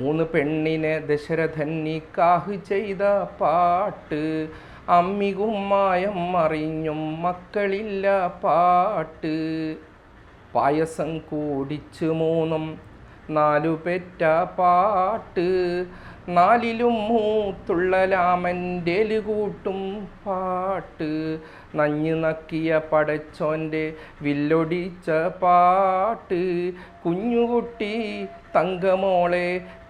മൂന്ന് പെണ്ണിനെ ദശരഥൻ നിക്കാഹ് ചെയ്ത പാട്ട് അമ്മികുമ്മായം അറിഞ്ഞും മക്കളില്ല പാട്ട്. പായസം കൂടിച്ച് മൂന്നും നാലു പെറ്റ പാട്ട് നാലിലും മൂത്തുള്ള രാമന്റെ കൂട്ടും പാട്ട്. നഞ്ഞു നക്കിയ പടച്ചോന്റെ വില്ലൊടിച്ച പാട്ട് കുഞ്ഞുകുട്ടി തങ്കമോളെ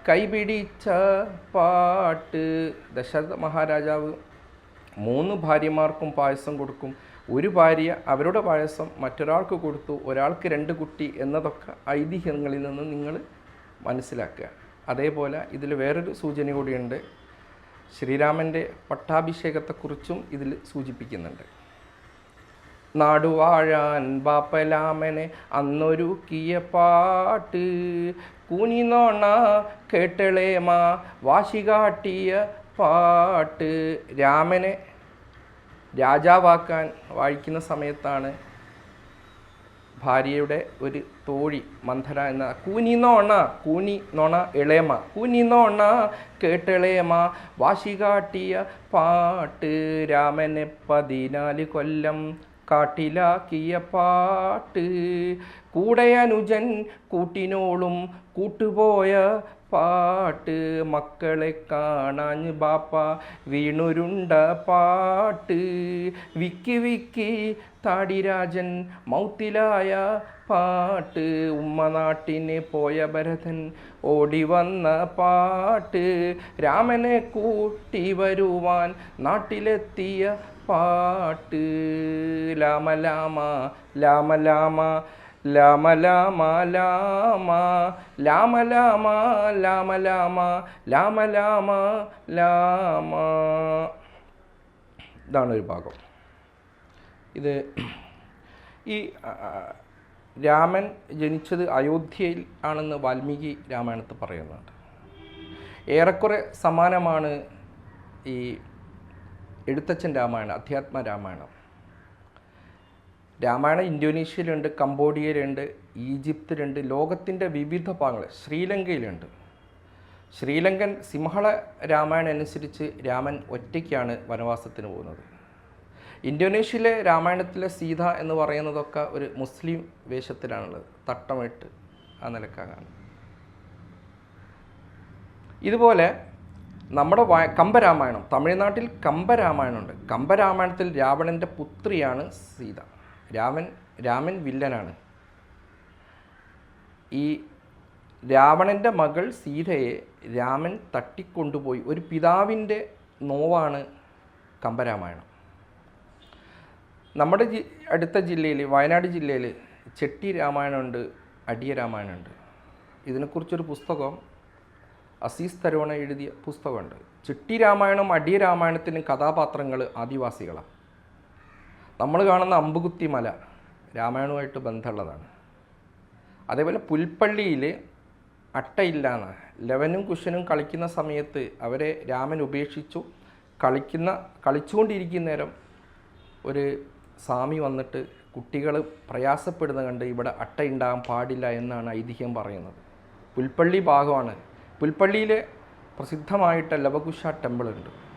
കൈപിടിച്ച പാട്ട്. ദശരഥ മഹാരാജാവ് മൂന്ന് ഭാര്യമാർക്കും പായസം കൊടുക്കും. ഒരു ഭാര്യ അവരുടെ പായസം മറ്റൊരാൾക്ക് കൊടുത്തു ഒരാൾക്ക് രണ്ട് കുട്ടി എന്നതൊക്കെ ഐതിഹ്യങ്ങളിൽ നിന്ന് നിങ്ങൾ മനസ്സിലാക്കുക. അതേപോലെ ഇതിൽ വേറൊരു സൂചന കൂടിയുണ്ട്. ശ്രീരാമന്റെ പട്ടാഭിഷേകത്തെക്കുറിച്ചും ഇതിൽ സൂചിപ്പിക്കുന്നുണ്ട്. നാടുവാഴാൻ ബാപ്പലാമനെ അന്നൊരുക്കിയ പാട്ട് കുനിനോണ കേട്ടളേമ വാശികാട്ടിയ പാട്ട്. രാമനെ രാജാവാക്കാൻ വാഴിക്കുന്ന സമയത്താണ് ഭാര്യയുടെ ഒരു തോഴി മന്ധര എന്ന കൂനി നോണ കൂനി നോണ ഇളയമ്മ. കൂനി നോണ കേട്ടിളയമ്മ വാശി കാട്ടിയ പാട്ട് രാമനെ പതിനാല് കൊല്ലം കാട്ടിലാക്കിയ പാട്ട്. കൂടെ അനുജൻ കൂട്ടിനോളും കൂട്ടുപോയ പാട്ട് മക്കളെ കാണാഞ്ഞ് ബാപ്പ വീണുരുണ്ട പാട്ട്. വിക്കി വിക്കി താടിരാജൻ മൗത്തിലായ പാട്ട്. ഉമ്മ നാട്ടിന് പോയ ഭരതൻ ഓടി വന്ന പാട്ട്. രാമനെ കൂട്ടി വരുവാൻ നാട്ടിലെത്തിയ പാട്ട്. ലാമ ലാമ ലാമ ലാമ ലാമ ലാമ ലാമ ലാമ ലാമ ലാമ ലാമ ലാമ ലാമ ലാമ. ഇതാണ് ഒരു ഭാഗം. ഇത് ഈ രാമൻ ജനിച്ചത് അയോധ്യയിൽ ആണെന്ന് വാൽമീകി രാമായണത്തിൽ പറയുന്നുണ്ട്. ഏറെക്കുറെ സമാനമാണ് ഈ എഴുത്തച്ഛൻ രാമായണം അധ്യാത്മ രാമായണം. രാമായണം ഇന്തോനേഷ്യയിലുണ്ട് കംബോഡിയയിലുണ്ട് ഈജിപ്തിലുണ്ട് ലോകത്തിന്റെ വിവിധ ഭാഗങ്ങൾ ശ്രീലങ്കയിലുണ്ട്. ശ്രീലങ്കൻ സിംഹള രാമായണം അനുസരിച്ച് രാമൻ ഒറ്റയ്ക്കാണ് വനവാസത്തിന് പോകുന്നത്. ഇന്തോനേഷ്യയിലെ രാമായണത്തിലെ സീത എന്ന് പറയുന്നതൊക്കെ ഒരു മുസ്ലിം വേഷത്തിലാണുള്ളത്. തട്ടമിട്ട് ആ നിലക്കാണ്. ഇതുപോലെ നമ്മുടെ കമ്പരാമായണം തമിഴ്നാട്ടിൽ കമ്പരാമായണമുണ്ട്. കമ്പരാമായണത്തിൽ രാവണന്റെ പുത്രിയാണ് സീത. രാമൻ രാമൻ വില്ലനാണ്. ഈ രാവണന്റെ മകൾ സീതയെ രാമൻ തട്ടിക്കൊണ്ടുപോയി. ഒരു പിതാവിന്റെ നോവാണ് കമ്പരാമായണം. നമ്മുടെ ജി അടുത്ത ജില്ലയിൽ വയനാട് ജില്ലയിൽ ചെട്ടി രാമായണമുണ്ട് അടിയ രാമായണമുണ്ട്. ഇതിനെക്കുറിച്ചൊരു പുസ്തകം അസീസ് തരുവണ എഴുതിയ പുസ്തകമുണ്ട്. ചെട്ടി രാമായണം അടിയ രാമായണത്തിനും കഥാപാത്രങ്ങൾ ആദിവാസികളാണ്. നമ്മൾ കാണുന്ന അമ്പുകുത്തി മല രാമായണവുമായിട്ട് ബന്ധമുള്ളതാണ്. അതേപോലെ പുൽപ്പള്ളിയിൽ അട്ടയില്ലാന്ന് ലവനും കുശനും കളിക്കുന്ന സമയത്ത് അവരെ രാമൻ ഉപേക്ഷിച്ചു. കളിക്കുന്ന കളിച്ചുകൊണ്ടിരിക്കുന്ന നേരം ഒരു സ്വാമി വന്നിട്ട് കുട്ടികൾ പ്രയാസപ്പെടുന്ന കണ്ട് ഇവിടെ അട്ട ഉണ്ടാകാൻ പാടില്ല എന്നാണ് ഐതിഹ്യം പറയുന്നത്. പുൽപ്പള്ളി ഭാഗമാണ്. പുൽപ്പള്ളിയിലെ പ്രസിദ്ധമായിട്ട് ലവകുശ ടെമ്പിൾ ഉണ്ട്.